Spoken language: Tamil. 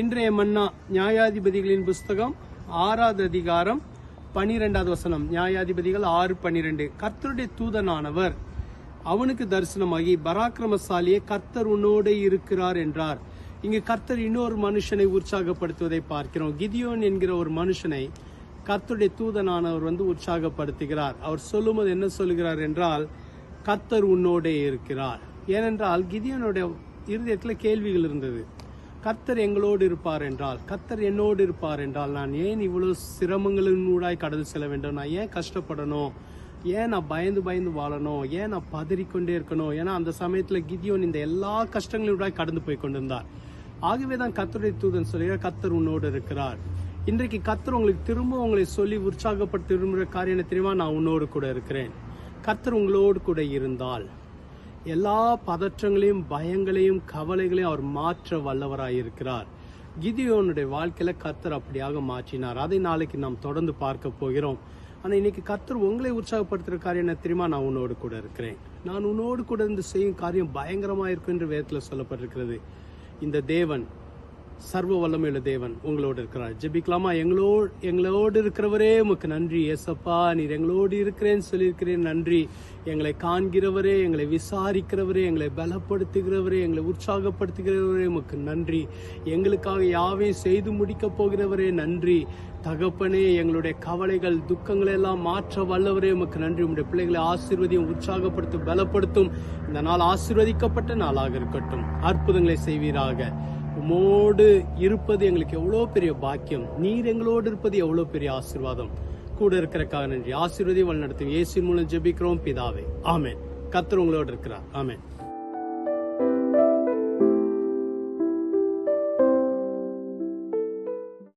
இன்றைய மன்னா நியாயாதிபதிகளின் புஸ்தகம் ஆறாவது அதிகாரம் பனிரெண்டாவது வசனம். நியாயாதிபதிகள் ஆறு பனிரெண்டு. கர்த்தருடைய தூதனானவர் அவனுக்கு தரிசனமாகி பராக்கிரமசாலியே கர்த்தர் உன்னோடே இருக்கிறார் என்றார். இங்கு கர்த்தர் இன்னொரு மனுஷனை உற்சாகப்படுத்துவதை பார்க்கிறோம். கிதியோன் என்கிற ஒரு மனுஷனை கர்த்தருடைய தூதனானவர் வந்து உற்சாகப்படுத்துகிறார். அவர் சொல்லும்போது என்ன சொல்கிறார் என்றால் கர்த்தர் உன்னோடே இருக்கிறார். ஏனென்றால் கிதியோனுடைய இருதயத்தில் கேள்விகள் இருந்தது. கர்த்தர் எங்களோடு இருப்பார் என்றால் கத்தர் என்னோடு இருப்பார் என்றால் நான் ஏன் இவ்வளவு சிரமங்களினூடாய் கடந்து செல்ல வேண்டும்? நான் ஏன் கஷ்டப்படணும்? ஏன் நான் பயந்து பயந்து வாழணும்? ஏன் நான் பதறிக்கொண்டே இருக்கணும்? ஏன்னா அந்த சமயத்தில் கிதியோன் இந்த எல்லா கஷ்டங்களூடாய் கடந்து போய் கொண்டிருந்தார். ஆகவே தான் கத்தருடைய தூதன் சொல்கிறார் கத்தர் உன்னோடு இருக்கிறார். இன்றைக்கு கத்தர் உங்களுக்கு திரும்ப உங்களை சொல்லி உற்சாகப்படுத்த விரும்புகிற காரியம் தெரியுமா? நான் உன்னோடு கூட இருக்கிறேன். கத்தர் உங்களோடு கூட இருந்தால். எல்லா பதற்றங்களையும் பயங்களையும் கவலைகளையும் அவர் மாற்ற வல்லவராய் இருக்கிறார். கிதியோனுடைய வாழ்க்கையில கத்தர் அப்படியாக மாற்றினார். அதை நாளைக்கு நாம் தொடர்ந்து பார்க்க போகிறோம். ஆனா இன்னைக்கு கத்தர் உங்களை உற்சாகப்படுத்துகிற காரியம் என்ன தெரியுமா? நான் உன்னோடு கூட இருக்கிறேன். நான் உன்னோடு கூட இருந்து செய்யும் காரியம் பயங்கரமா இருக்கும் என்று வேதத்துல சொல்லப்பட்டிருக்கிறது. இந்த தேவன் சர்வ வல்லமையுள்ள தேவன் உங்களோடு இருக்கிறார். ஜெபிக்கலாமா? எங்களோடு எங்களோடு இருக்கிறவரே உமக்கு நன்றி. எசப்பா நீர் எங்களோடு இருக்கிறேன்னு சொல்லியிருக்கிறேன். நன்றி. எங்களை காண்கிறவரே எங்களை விசாரிக்கிறவரே எங்களை பலப்படுத்துகிறவரே எங்களை உற்சாகப்படுத்துகிறவரே உமக்கு நன்றி. எங்களுக்காக யாவையும் செய்து முடிக்கப் போகிறவரே நன்றி. தகப்பனே எங்களுடைய கவலைகள் துக்கங்களை எல்லாம் மாற்ற வல்லவரே உமக்கு நன்றி. உங்களுடைய பிள்ளைகளை ஆசீர்வதியும் உற்சாகப்படுத்தும் பலப்படுத்தும். இந்த நாள் ஆசீர்வதிக்கப்பட்ட நாளாக இருக்கட்டும். அற்புதங்களை செய்வீராக. உமோடு இருப்பது எங்களுக்கு எவ்வளோ பெரிய பாக்கியம். நீர் எங்களோடு இருப்பது எவ்வளோ பெரிய ஆசீர்வாதம். கூட இருக்கிறக்காக நன்றி. ஆசீர்வதி வழிநடத்தும். இயேசு மூலம் ஜெபிக்கிறோம் பிதாவே. ஆமேன். கர்த்தர் உங்களோடு இருக்கிறார். ஆமேன்.